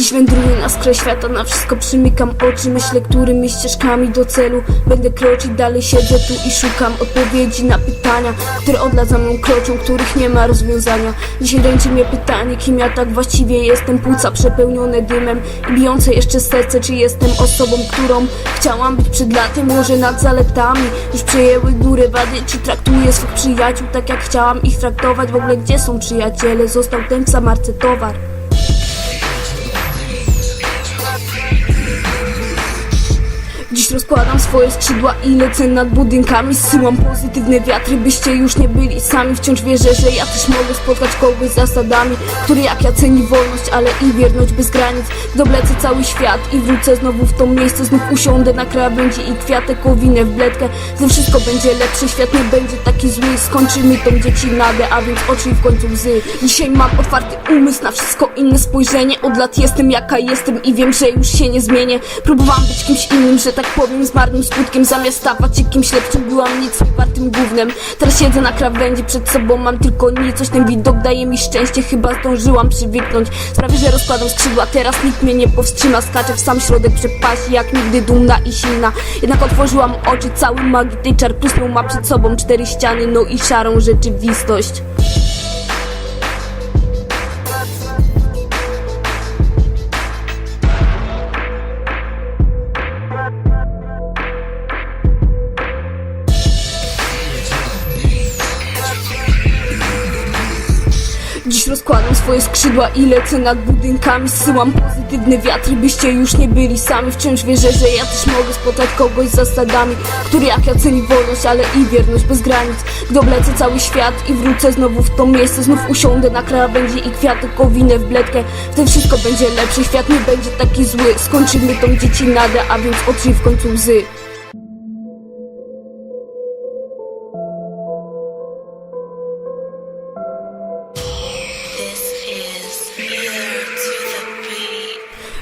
Dziś wędruję na świata, na wszystko przymykam oczy Myślę, którymi ścieżkami do celu. Będę kroczyć, dalej siedzę tu i szukam Odpowiedzi na pytania, które od lat za mną kroczą Których nie ma rozwiązania. Dzisiaj dręczy mnie pytanie, kim ja tak właściwie jestem? Płuca przepełnione dymem i bijące jeszcze serce. Czy jestem osobą, którą chciałam być przed laty Może nad zaletami już przejęły górę wady? Czy traktuję swych przyjaciół tak jak chciałam ich traktować? W ogóle gdzie są przyjaciele? Został ten w Samarce towar Dziś rozkładam swoje skrzydła i lecę nad budynkami. Zsyłam pozytywne wiatry, byście już nie byli sami. Wciąż wierzę, że ja też mogę spotkać kogoś z zasadami Który jak ja ceni wolność, ale i wierność bez granic. Doblecę cały świat i wrócę znowu w to miejsce. Znów usiądę na krawędzi i kwiatek owinę w bledkę. Gdy wszystko będzie lepsze, świat nie będzie taki zły. Skończymy tą dziecinadę, a więc oczy i w końcu łzy. Dzisiaj mam otwarty umysł na wszystko inne spojrzenie. Od lat jestem jaka jestem i wiem, że już się nie zmienię. Próbowałam być kimś innym, że tak powiem z marnym skutkiem. Zamiast stawać się kimś lepszym byłam nic wartym gównem. Teraz siedzę na krawędzi, przed sobą mam tylko nicość Ten widok daje mi szczęście, chyba zdążyłam przywyknąć Sprawię, że rozkładam skrzydła, teraz nikt mnie nie powstrzyma. Skaczę w sam środek przepaści, jak nigdy dumna i silna. Jednak otworzyłam oczy, cały magii tej czar ma przed sobą cztery ściany, no i szarą rzeczywistość Dziś rozkładam swoje skrzydła i lecę nad budynkami. Zsyłam pozytywne wiatry, byście już nie byli sami. Wciąż wierzę, że ja też mogę spotkać kogoś z zasadami Który jak ja ceni wolność, ale i wierność bez granic. Gdy oblecę cały świat i wrócę znowu w to miejsce Znów usiądę na krawędzi i kwiatek owinę w bledkę. Wtedy wszystko będzie lepsze, świat nie będzie taki zły. Skończymy tą dziecinadę, a więc otrzyj w końcu łzy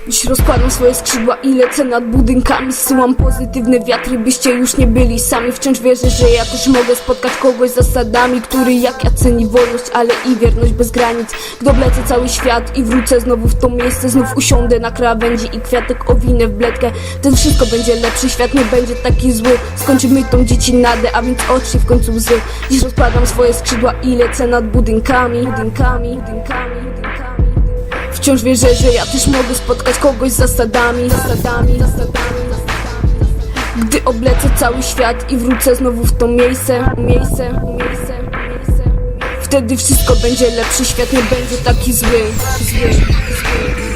Dziś rozkładam swoje skrzydła i lecę nad budynkami. Zsyłam pozytywne wiatry, byście już nie byli sami. Wciąż wierzę, że ja też mogę spotkać kogoś z zasadami Który jak ja ceni wolność, ale i wierność bez granic. Gdy oblecę cały świat i wrócę znowu w to miejsce. Znów usiądę na krawędzi i kwiatek owinę w bledkę. Wtedy wszystko będzie lepsze, świat nie będzie taki zły. Skończymy tą dziecinadę, a więc oczy w końcu łzy. Dziś rozkładam swoje skrzydła i lecę nad budynkami Budynkami, budynkami, budynkami Wciąż wierzę, że ja też mogę spotkać kogoś z zasadami, zasadami, zasadami. Gdy oblecę cały świat i wrócę znowu w to miejsce, miejsce, miejsce, miejsce. Wtedy wszystko będzie lepsze, świat nie będzie taki zły, zły, zły.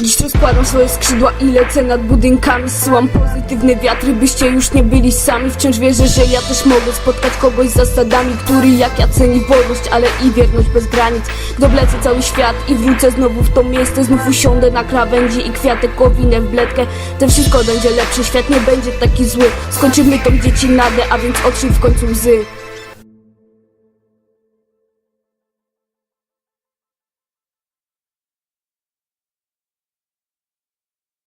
Dziś rozkładam swoje skrzydła i lecę nad budynkami. Zsyłam pozytywne wiatry, byście już nie byli sami. Wciąż wierzę, że ja też mogę spotkać kogoś z zasadami Który jak ja ceni wolność, ale i wierność bez granic. Doblecę cały świat i wrócę znowu w to miejsce. Znów usiądę na krawędzi i kwiatek owinę w bledkę. Ten wszystko będzie lepsze, świat nie będzie taki zły. Skończymy tą dziecinadę, a więc otrzyj w końcu łzy